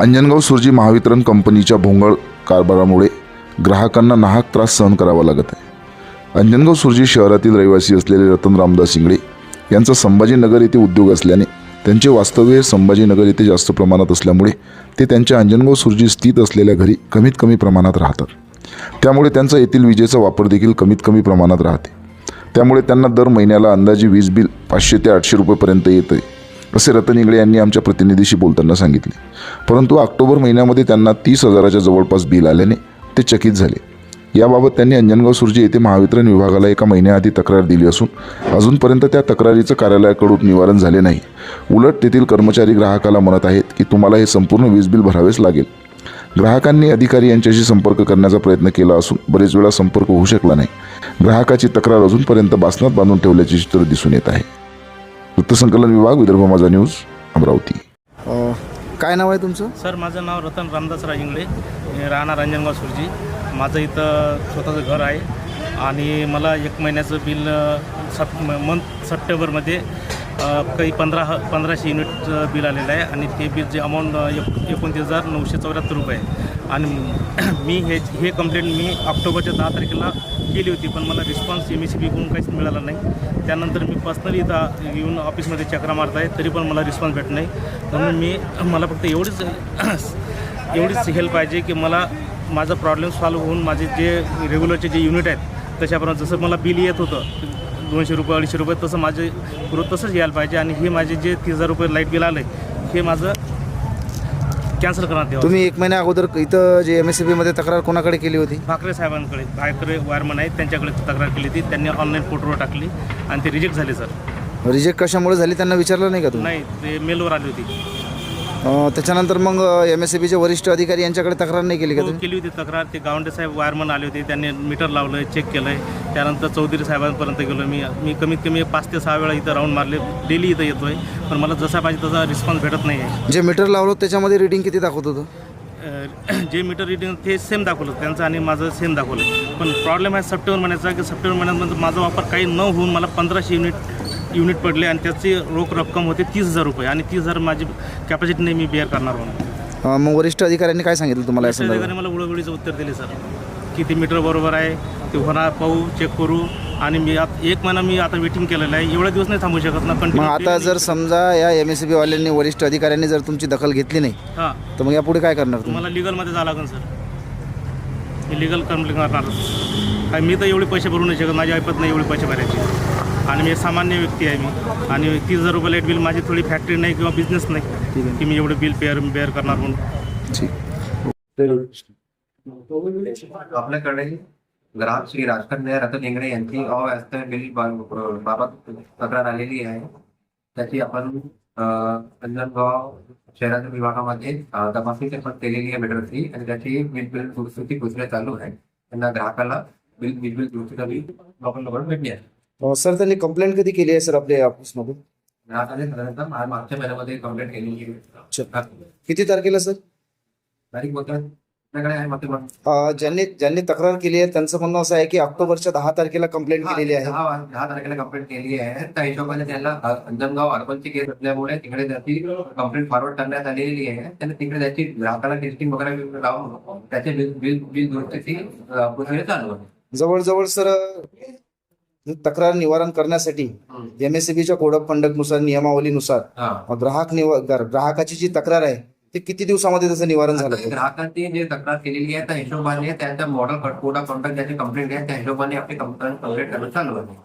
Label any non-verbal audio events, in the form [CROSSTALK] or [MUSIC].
अंजनगाव सुरजी महावितरण कंपनीच्या भोंगळ कारभारामुळे ग्राहकांना नाहक त्रास सहन करावा लागत आहे. अंजनगाव सुरजी शहरातील रहिवासी असलेले रतन रामदास इंगळे यांचा संभाजीनगर येथे उद्योग असल्याने त्यांचे वास्तव्य संभाजीनगर येथे जास्त प्रमाणात असल्यामुळे ते त्यांच्या अंजनगाव सुरजी स्थित असलेल्या घरी कमीत कमी प्रमाणात राहतात. त्यामुळे त्यांचा येथील विजेचा वापर देखील कमीत कमी प्रमाणात राहते. त्यामुळे त्यांना दर महिन्याला अंदाजे वीज बिल पाचशे ते आठशे रुपयेपर्यंत येतं आहे असे रतन इंगळे यांनी आमच्या प्रतिनिधीशी बोलताना सांगितले. परंतु ऑक्टोबर महिन्यामध्ये त्यांना तीस हजाराच्या जवळपास बिल आल्याने ते चकित झाले. याबाबत त्यांनी अंजनगाव सुर्जी येथे महावितरण विभागाला एका महिन्याआधी तक्रार दिली असून अजूनपर्यंत त्या तक्रारीचं कार्यालयाकडून निवारण झाले नाही. उलट तेथील कर्मचारी ग्राहकाला म्हणत आहेत की तुम्हाला हे संपूर्ण वीज बिल भरावेच लागेल. ग्राहकांनी अधिकारी यांच्याशी संपर्क करण्याचा प्रयत्न केला असून बरेच वेळा संपर्क होऊ शकला नाही. ग्राहकाची तक्रार अजूनपर्यंत बासनात बांधून ठेवल्याचे चित्र दिसून येत आहे. वृत्तसंकलन विभाग विदर्भ माझा न्यूज अमरावती. काय नाव आहे तुमचं? सर माझं नाव रतन रामदास राजिंगडे. मी राहणार अंजनगाव सुरजी. माझं इथं स्वतःचं घर आहे. आणि मला एक महिन्याचं बिल सप मंथ सप्टेंबरमध्ये काही पंधरा ह पंधराशे युनिटचं बिल आलेलं आहे आणि ते बिल जे अमाऊंट एक एकोणतीस हजार नऊशे चौऱ्याहत्तर रुपये आहे. आणि [CLEARS THROAT] मी हे हे कंप्लेंट मी ऑक्टोबरच्या दहा तारखेला केली होती पण मला रिस्पॉन्स एम एस सी बीकडून काहीच मिळाला नाही. त्यानंतर मी पर्सनली इथं येऊन ऑफिसमध्ये चक्रा मारत आहे तरी पण मला रिस्पॉन्स भेटत नाही. म्हणून मी मला फक्त एवढीच [CLEARS THROAT] एवढीच हेल्प पाहिजे की मला माझा प्रॉब्लेम सॉल्व्ह होऊन माझे जे रेग्युलरचे जे युनिट आहेत तशाप्रमाणे जसं मला बिल येत होतं दोनशे रुपये अडीचशे रुपये तसं माझे पुरं तसंच यायला पाहिजे आणि हे माझे जे तीस हजार रुपये लाइट बिल आलं आहे हे माझं कॅन्सल करण्यात यावं. तुम्ही एक महिन्या अगोदर इथं जे एम एस सी बीमध्ये तक्रार कोणाकडे केली होती? भाकरे साहेबांकडे भाकरे वायरमन आहेत त्यांच्याकडे तक्रार केली होती त्यांनी ऑनलाईन पोर्टलवर टाकली आणि ते रिजेक्ट झाले सर रिजेक्ट कशामुळे झाली? त्यांना विचारलं नाही का तुम्ही? नाही ते मेलवर आली होती. त्याच्यानंतर मग एम एस सी बीचे वरिष्ठ अधिकारी यांच्याकडे तक्रार नाही केली का हो, तुम्ही? केली होती तक्रार. ते गावंडे साहेब वायरमन आले होते. त्यांनी मीटर लावलं चेक केलं त्यानंतर चौधरी साहेबांपर्यंत गेलो मी मी कमीत कमी पाच ते सहा वेळा इथं राऊंड मारले. डेली इथं येतो आहे पण मला जसा पाहिजे तसा रिस्पॉन्स भेटत नाही आहे जे मीटर लावलं त्याच्यामध्ये रिडिंग किती दाखवत होतं? अ, [CLEARS THROAT] जे मीटर रिडिंग ते सेम दाखवलं. त्यांचं आणि माझं सेम दाखवलं. पण प्रॉब्लेम आहे सप्टेंबर महिन्याचा की सप्टेंबर महिन्यात माझा वापर काही न होऊन मला पंधराशे युनिट युनिट पडले आणि त्याची रोख रक्कम होते तीस हजार रुपये. आणि तीस हजार माझी कॅपॅसिटी नाही मी बेअर करणार म्हणून. अ, मग वरिष्ठ अधिकाऱ्यांनी काय सांगितलं तुम्हाला या अधिकाऱ्याने संदर्भात? मला उडवडीचं उत्तर दिले सर. की ते मीटर बरोबर आहे ते होणार पाहू चेक करू. आणि मी आता एक महिना मी आता वेटिंग केलेलं आहे. एवढ्या दिवस नाही थांबू शकत ना मग आता जर समजा या एम एस सी बीवाल्यांनी वरिष्ठ अधिकाऱ्यांनी जर तुमची दखल घेतली नाही हां. तर मग यापुढे काय करणार तुम्ही? तुम्हाला लिगलमध्ये जावं लागेल सर. मी लिगल कंप्लेंट करणार. काय मी तर एवढे पैसे भरू नाही शकत माझी ऐपत नाही एवढे पैसे भरायचे. आणि मी सामान्य व्यक्ती आहे मी. आणि तीस हजार रुपये लाइट बिल माझी थोडी फॅक्टरी नाही किंवा बिझनेस नाही. की मी एवढे बिल पेअर बेअर करणार म्हणून. आपल्याकडे ग्राहक श्री राजकन्या रतन इंगडे यांची अव्यवस्थ बिल बाबत तक्रार आलेली आहे. त्याची आपण अं, अंजनगाव शहराच्या विभागामध्ये तपासणी पण केलेली आहे मीटरची आणि त्याची बिल बिल दुरुस्ती प्रक्रिया चालू आहे. त्यांना ग्राहकाला बिल बिल बिल दुरुस्तीचा बिल लवकर लवकर भेटली आहे. सर त्यांनी कंप्लेंट कधी केली आहे सर आपल्या ऑफिसमधून ग्राहकाने साधारणतः मा- मागच्या महिन्यामध्ये कंप्लेंट केलेली आहे किती तारखेला सर? तारीख आपल्याकडे आहे अ, ज्यांनी ज्यांनी तक्रार केली आहे त्यांचं म्हणणं असं आहे की ऑक्टोबरच्या दहा तारखेला कंप्लेंट केलेली आहे. दहा दहा तारखेला कंप्लेंट केली आहे. त्या हिशोबाने त्यांना अ, अंजनगाव अर्बनची केस असल्यामुळे तिकडे त्याची कंप्लेंट फॉरवर्ड करण्यात आलेली आहे. त्यांना तिकडे त्याची ग्राहकाला टेस्टिंग वगैरे लावून त्याचे बिल बिल बिल दुरुस्तीची अ, प्रक्रिया चालू आहे. जवळजवळ सर तक्रार निवारण करण्यासाठी एम एस च्या कोड ऑफ कंडक्टनुसार नियमावलीनुसार. ग्राहक ग्राहकाची जी तक्रार आहे ते किती दिवसामध्ये त्याचं निवारण झालं? ग्राहकांची जे तक्रार केलेली आहे त्या हिशोबाने त्यांच्या मॉडेल कोड ऑफ कंडक्ट ज्याची कंप्लेंट आहे त्या हिशोबाने आपली कंप्लेंट कंप्लेंट करणं चालू आहे